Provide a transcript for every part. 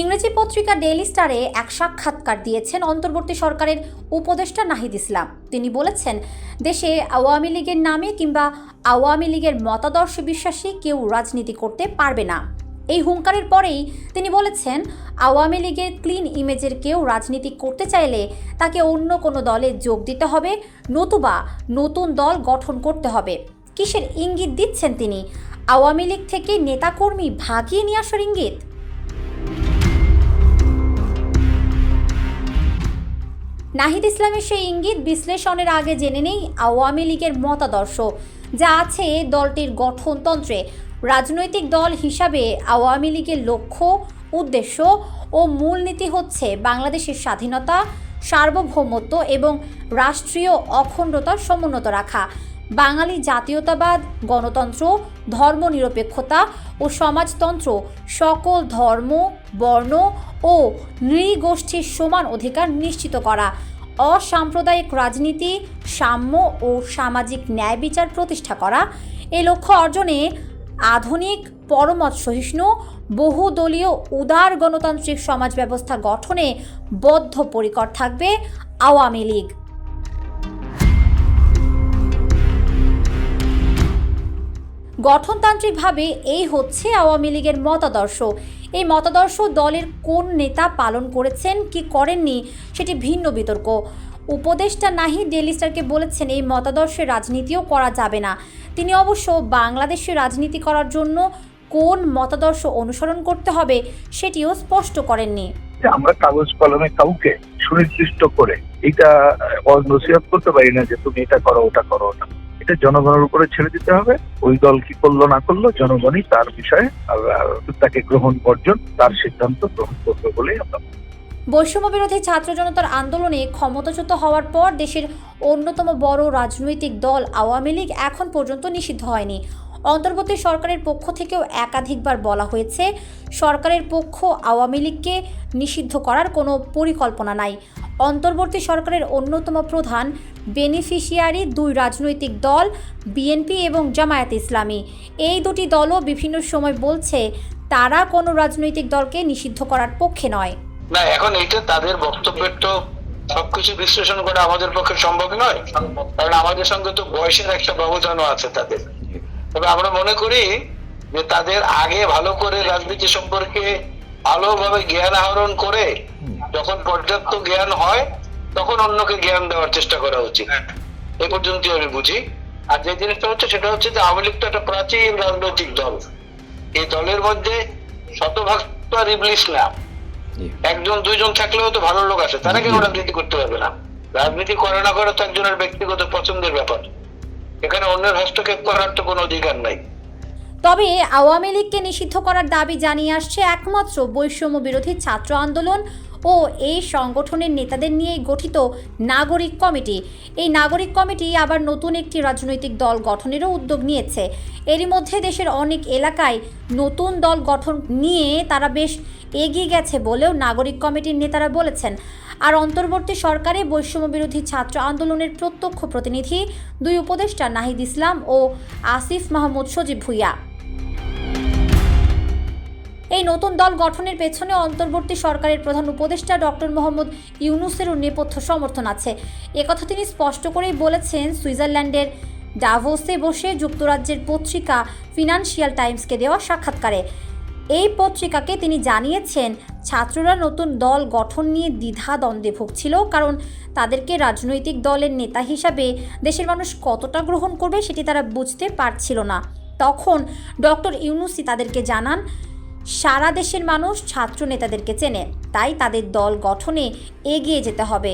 ইংরেজি পত্রিকা ডেইলি স্টারে এক সাক্ষাৎকার দিয়েছেন অন্তর্বর্তী সরকারের উপদেষ্টা নাহিদ ইসলাম। তিনি বলেছেন, দেশে আওয়ামী লীগের নামে কিংবা আওয়ামী লীগের মতাদর্শ বিশ্বাসী কেউ রাজনীতি করতে পারবে না। এই হুঙ্কারের পরেই তিনি বলেছেন, আওয়ামী লীগের ক্লিন ইমেজের কেউ রাজনীতি করতে চাইলে তাকে অন্য কোনো দলে যোগ দিতে হবে, নতুবা নতুন দল গঠন করতে হবে। কিসের ইঙ্গিত দিচ্ছেন তিনি? আওয়ামী লীগ থেকে নেতাকর্মী ভাগিয়ে নিয়ে আসার ইঙ্গিত? নাহিদ ইসলামের সেই ইঙ্গিত বিশ্লেষণের আগে জেনে নেই আওয়ামী লীগের মতাদর্শ, যা আছে দলটির গঠনতন্ত্রে। রাজনৈতিক দল হিসাবে আওয়ামী লীগের লক্ষ্য, উদ্দেশ্য ও মূলনীতি হচ্ছে বাংলাদেশের স্বাধীনতা, সার্বভৌমত্ব এবং রাষ্ট্রীয় অখণ্ডতা সমুন্নত রাখা। বাঙালি জাতীয়তাবাদ, গণতন্ত্র, ধর্মনিরপেক্ষতা ও সমাজতন্ত্র সকল ধর্ম, বর্ণ ও নৃগোষ্ঠীর সমান অধিকার নিশ্চিত করা। অসাম্প্রদায়িক রাজনীতি, সাম্য ও সামাজিক ন্যায় বিচার প্রতিষ্ঠা করা। এই লক্ষ্য অর্জনে আধুনিক পরমত সহিষ্ণু, বহুদলীয় উদার গণতান্ত্রিক সমাজ ব্যবস্থা গঠনে বদ্ধপরিকর থাকবে আওয়ামী লীগ। গঠনতান্ত্রিকভাবে এই হচ্ছে আওয়ামী লীগের মতাদর্শ। এই মতাদর্শ দলের কোন নেতা পালন করেছেন, কি করেননি, সেটি ভিন্ন বিতর্ক। উপদেষ্টা নাহি ডেলি স্টারকে বলেছেন, এই মতাদর্শের রাজনীতিও করা যাবে না। তিনি অবশ্য বাংলাদেশে রাজনীতি করার জন্য কোন মতাদর্শ অনুসরণ করতে হবে সেটিও স্পষ্ট করেননি। আমরা কাগজ কলমে কাউকে সুনির্দিষ্ট করে এটা করতে পারি না যে তুমি এটা করো, ওটা করো, ওটা। এটা জনগণের উপরে ছেড়ে দিতে হবে। ওই দল কি করল, না করল, জনগণই তার বিষয়ে তাকে গ্রহণ বর্জন, তার সিদ্ধান্ত গ্রহণ করবে বলেই আমরা বৈষম্য বিরোধী ছাত্র জনতার আন্দোলনে ক্ষমতাচ্যুত হওয়ার পর দেশের অন্যতম বড় রাজনৈতিক দল আওয়ামী লীগ এখন পর্যন্ত নিষিদ্ধ হয়নি। অন্তর্বর্তী সরকারের পক্ষ থেকেও একাধিকবার বলা হয়েছে, সরকারের পক্ষ আওয়ামী লীগকে নিষিদ্ধ করার কোনো পরিকল্পনা নাই। অন্তর্বর্তী সরকারের অন্যতম প্রধান বেনিফিশিয়ারি দুই রাজনৈতিক দল, বিএনপি এবং জামায়াত ইসলামী। এই দুটি দলও বিভিন্ন সময় বলছে, তারা কোনো রাজনৈতিক দলকে নিষিদ্ধ করার পক্ষে নয়। না, এখন এটা তাদের বক্তব্যের তো সবকিছু বিশ্লেষণ করা আমাদের পক্ষে সম্ভব নয়। কারণ আমাদের সঙ্গে তো বয়সের একটা ব্যবধানও আছে তাদের। তবে আমরা মনে করি যে তাদের আগে ভালো করে রাজনীতি সম্পর্কে ভালোভাবে জ্ঞান আহরণ করে যখন পর্যাপ্ত জ্ঞান হয় তখন অন্যকে জ্ঞান দেওয়ার চেষ্টা করা উচিত। এ পর্যন্ত আমি বুঝি। আর যে জিনিসটা হচ্ছে সেটা হচ্ছে যে আওয়ামী লীগ তো একটা প্রাচীন রাজনৈতিক দল। এই দলের মধ্যে শতভাগ তো আর ইবলিশ না। একজন দুইজন থাকলেও তো ভালো লোক আছে তারা কেউ রাজনীতি করতে পারবে না? রাজনীতি করে না করে তো একজনের ব্যক্তিগত পছন্দের ব্যাপার। এখানে অন্যের হস্তক্ষেপ করার তো কোনো অধিকার নাই। তবে আওয়ামী লীগকে নিষিদ্ধ করার দাবি জানিয়ে আসছে একমাত্র বৈষম্য বিরোধী ছাত্র আন্দোলন ও এই সংগঠনের নেতাদের নিয়ে গঠিত নাগরিক কমিটি। এই নাগরিক কমিটি আবার নতুন একটি রাজনৈতিক দল গঠনেরও উদ্যোগ নিয়েছে। এরই মধ্যে দেশের অনেক এলাকায় নতুন দল গঠন নিয়ে তারা বেশ এগিয়ে গেছে বলেও নাগরিক কমিটির নেতারা বলেছেন। আর অন্তর্বর্তী সরকারে বৈষম্য বিরোধী ছাত্র আন্দোলনের প্রত্যক্ষ প্রতিনিধি দুই উপদেষ্টা নাহিদ ইসলাম ও আসিফ মাহমুদ সজীব ভুইয়া। এই নতুন দল গঠনের পেছনে অন্তর্বর্তী সরকারের প্রধান উপদেষ্টা ডক্টর মোহাম্মদ ইউনুসেরও নেপথ্য সমর্থন আছে। একথা তিনি স্পষ্ট করেই বলেছেন, সুইজারল্যান্ডের ডাভোসে বসে যুক্তরাজ্যের পত্রিকা ফিনান্সিয়াল টাইমসকে দেওয়া সাক্ষাৎকারে। এই পত্রিকাকে তিনি জানিয়েছেন, ছাত্ররা নতুন দল গঠন নিয়ে দ্বিধা দ্বন্দ্বে ভুগছিল কারণ তাদেরকে রাজনৈতিক দলের নেতা হিসাবে দেশের মানুষ কতটা গ্রহণ করবে সেটি তারা বুঝতে পারছিল না। তখন ডক্টর ইউনুসি তাদেরকে জানান সারা দেশের মানুষ ছাত্র নেতাদেরকে চেনে, তাই তাদের দল গঠনে এগিয়ে যেতে হবে।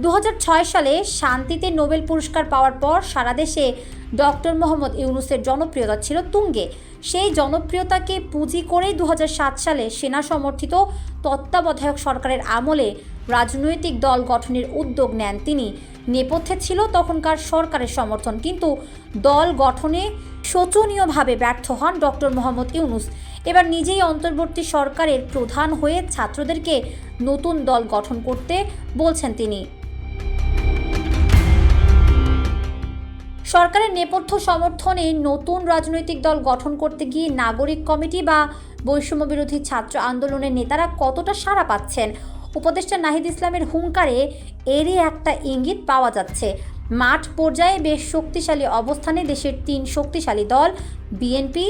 দু হাজার ছয় সালে শান্তিতে নোবেল পুরস্কার পাওয়ার পর সারা দেশে ডক্টর মোহাম্মদ ইউনুসের জনপ্রিয়তা ছিল তুঙ্গে। সেই জনপ্রিয়তাকে পুঁজি করেই দু হাজার সাত সালে সেনা সমর্থিত তত্ত্বাবধায়ক সরকারের আমলে রাজনৈতিক দল গঠনের উদ্যোগ নেন তিনি। নেপথ্যে ছিল তখনকার সরকারের সমর্থন, কিন্তু দল গঠনে শোচনীয়ভাবে ব্যর্থ হন ডক্টর মোহাম্মদ ইউনুস। এবার নিজেই অন্তর্বর্তী সরকারের প্রধান হয়ে ছাত্রদেরকে নতুন দল গঠন করতে বলছেন তিনি। সরকারের নেপথ্য সমর্থনে নতুন রাজনৈতিক দল গঠন করতে গিয়ে নাগরিক কমিটি বা বৈষম্য বিরোধী ছাত্র আন্দোলনের নেতারা কতটা সাড়া পাচ্ছেন? উপদেষ্টা নাহিদ ইসলামের হুঙ্কারে এরই একটা ইঙ্গিত পাওয়া যাচ্ছে। মাঠ পর্যায়ে বেশ শক্তিশালী অবস্থানে দেশের তিন শক্তিশালী দল, বিএনপি,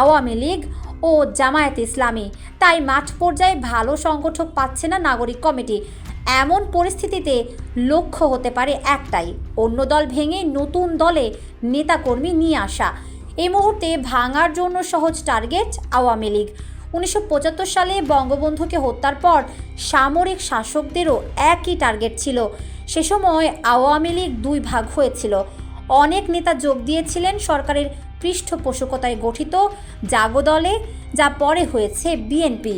আওয়ামী লীগ ও জামায়াত ইসলামী। তাই মাঠ পর্যায়ে ভালো সংগঠক পাচ্ছে না নাগরিক কমিটি। এমন পরিস্থিতিতে লক্ষ্য হতে পারে একটাই, অন্য দল ভেঙে নতুন দলে নেতাকর্মী নিয়ে আসা। এই মুহূর্তে ভাঙার জন্য সহজ টার্গেট আওয়ামী লীগ। উনিশশো পঁচাত্তর সালে বঙ্গবন্ধুকে হত্যার পর সামরিক শাসকদেরও একই টার্গেট ছিল। সে সময় আওয়ামী লীগ দুই ভাগ হয়েছিল। অনেক নেতা যোগ দিয়েছিলেন সরকারের পৃষ্ঠপোষকতায় গঠিত জাগদলে যা পরে হয়েছে বিএনপি।